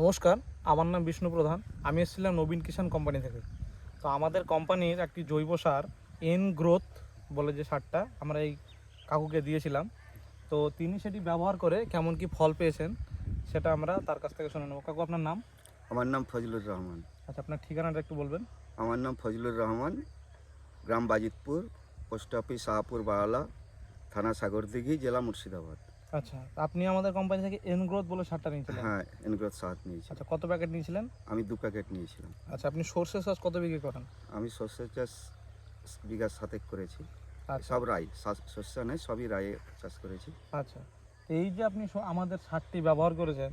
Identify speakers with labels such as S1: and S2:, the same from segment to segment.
S1: নমস্কার আমার নাম বিষ্ণু প্রধান। আমি এসেছিলাম নবীন কিষাণ কোম্পানি থেকে। তো আমাদের কোম্পানির একটি জৈব সার এন গ্রোথ বলে যে সারটা আমরা এই কাকুকে দিয়েছিলাম। তো তিনি সেটি ব্যবহার করে কেমন কি ফল পেয়েছেন সেটা আমরা তার কাছ থেকে শুনে নেব। কাকু আপনার নাম?
S2: আমার নাম ফজলুর রহমান।
S1: আচ্ছা আপনার ঠিকানাটা একটু বলবেন।
S2: আমার নাম ফজলুর রহমান। গ্রাম বাজিতপুর পোস্ট অফিস শাহপুর বাওয়ালা থানা সাগরদিঘি জেলা মুর্শিদাবাদ।
S1: আচ্ছা আপনি আমাদের কোম্পানি থেকে এন গ্রোথ বলে সারটা নিয়েছিলেন?
S2: হ্যাঁ এনগ্রোথ সাত নিয়েছি
S1: আচ্ছা কত প্যাকেট নিয়েছিলেন?
S2: আমি দু প্যাকেট নিয়েছিলাম।
S1: আচ্ছা আপনি সর্ষে চাষ কত বিক্রি করেন?
S2: আমি শস্য চাষ বিঘা সাতেক করেছি।
S1: আচ্ছা।
S2: সব রাই শস্য নেই সবই রায়ে চাষ করেছি।
S1: আচ্ছা তো এই যে আপনি আমাদের সারটি ব্যবহার করেছেন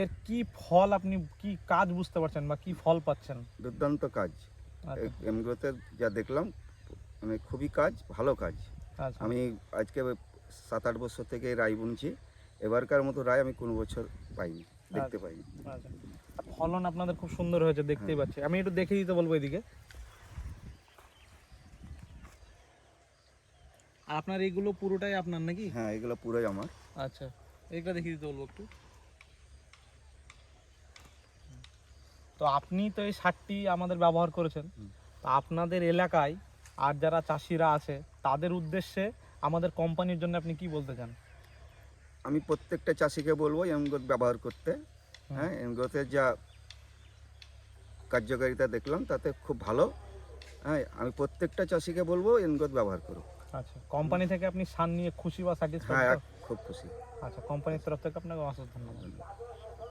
S1: এর কি ফল আপনি কি কাজ বুঝতে পারছেন বা কি ফল পাচ্ছেন?
S2: দুর্দান্ত কাজ।
S1: আচ্ছা।
S2: এমগ্রোথে যা দেখলাম মানে খুবই কাজ ভালো কাজ।
S1: আচ্ছা।
S2: আমি আজকে সাত আট বছর থেকে রায় বুনছি। এবারকার মতো রায় আমি কোনো বছর পাইনি দেখতে পাইনি।
S1: আচ্ছা। ফলন আপনাদের খুব সুন্দর হয়েছে দেখতেই পাচ্ছি। আমি একটু দেখে দিতে বলব এদিকে। আপনার এইগুলো পুরোটাই আপনার নাকি?
S2: হ্যাঁ এগুলো পুরোই আমার।
S1: আচ্ছা এইগুলো দেখিয়ে দিতে বলব একটু। তো আপনি তো এই সারটি আমাদের ব্যবহার করেছেন। তো আপনাদের এলাকায় আর যারা চাষিরা আছে তাদের উদ্দেশ্যে আমাদের কোম্পানির জন্য আপনি কি বলতে চান?
S2: আমি প্রত্যেকটা চাষিকে বলব এমগ্রোথ ব্যবহার করতে। হ্যাঁ এমগ্রোথের যা কার্যকারিতা দেখলাম তাতে খুব ভালো। হ্যাঁ আমি প্রত্যেকটা চাষিকে বলব এমগ্রোথ ব্যবহার করুক।
S1: আচ্ছা কোম্পানি থেকে আপনি সার নিয়ে খুশি বা
S2: হ্যাঁ
S1: স্যাটিসফাইড
S2: এক- খুব খুশি।
S1: আচ্ছা কোম্পানির তরফ থেকে আপনাকে অসংখ্য ধন্যবাদ।